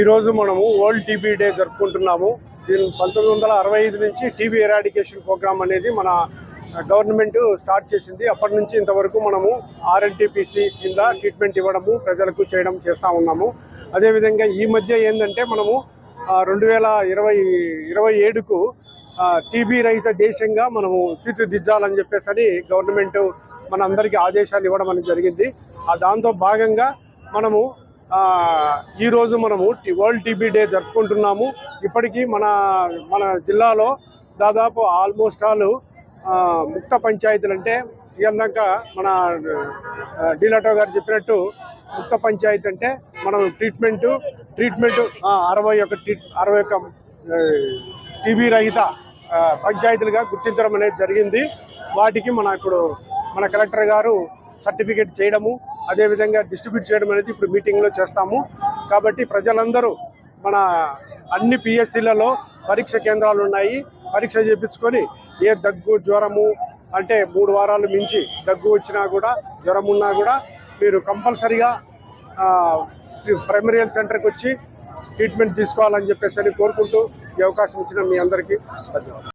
ఈరోజు మనము world TB day జరుపుకుంటున్నాము. దీని పంతొమ్మిది వందల అరవై ఐదు నుంచి టీబీ ఎరాడికేషన్ ప్రోగ్రామ్ అనేది మన గవర్నమెంట్ స్టార్ట్ చేసింది. అప్పటి నుంచి ఇంతవరకు మనము ఆర్ఎన్టీపీసీ కింద ట్రీట్మెంట్ ఇవ్వడము ప్రజలకు చేయడం చేస్తూ ఉన్నాము. అదేవిధంగా ఈ మధ్య ఏంటంటే మనము రెండు వేల ఇరవై ఇరవై ఏడుకు టీబీ రహిత దేశంగా మనము తీర్చిదిద్దాలని చెప్పేసి అని గవర్నమెంట్ మన అందరికీ ఆదేశాలు ఇవ్వడం అనేది జరిగింది. ఆ దాంతో భాగంగా మనము ఈరోజు మనము టి- వరల్డ్ టీబీ డే జరుపుకుంటున్నాము. ఇప్పటికీ మన మన జిల్లాలో దాదాపు ఆల్మోస్ట్ ఆల్ ముక్త పంచాయతీలు అంటే ఇందాక మన డీలటో గారు చెప్పినట్టు ముక్త పంచాయతీ అంటే మనం ట్రీట్మెంటు ట్రీట్మెంట్ అరవై ఒక ట్రీట్ అరవై ఒక టీబీ రహిత పంచాయతీలుగా గుర్తించడం అనేది జరిగింది. వాటికి మన ఇప్పుడు మన కలెక్టర్ గారు సర్టిఫికేట్ చేయడము అదేవిధంగా డిస్ట్రిబ్యూట్ చేయడం అనేది ఇప్పుడు మీటింగ్లో చేస్తాము. కాబట్టి ప్రజలందరూ మన అన్ని పిఎస్సీలలో పరీక్ష కేంద్రాలు ఉన్నాయి. పరీక్ష చేయించుకొని ఏ దగ్గు జ్వరము అంటే మూడు వారాలు మించి దగ్గు వచ్చినా కూడా జ్వరం ఉన్నా కూడా మీరు కంపల్సరిగా ప్రైమరీ హెల్త్ సెంటర్కి వచ్చి ట్రీట్మెంట్ తీసుకోవాలని చెప్పేసి కోరుకుంటూ ఈ అవకాశం ఇచ్చిన మీ అందరికీ ధన్యవాదాలు.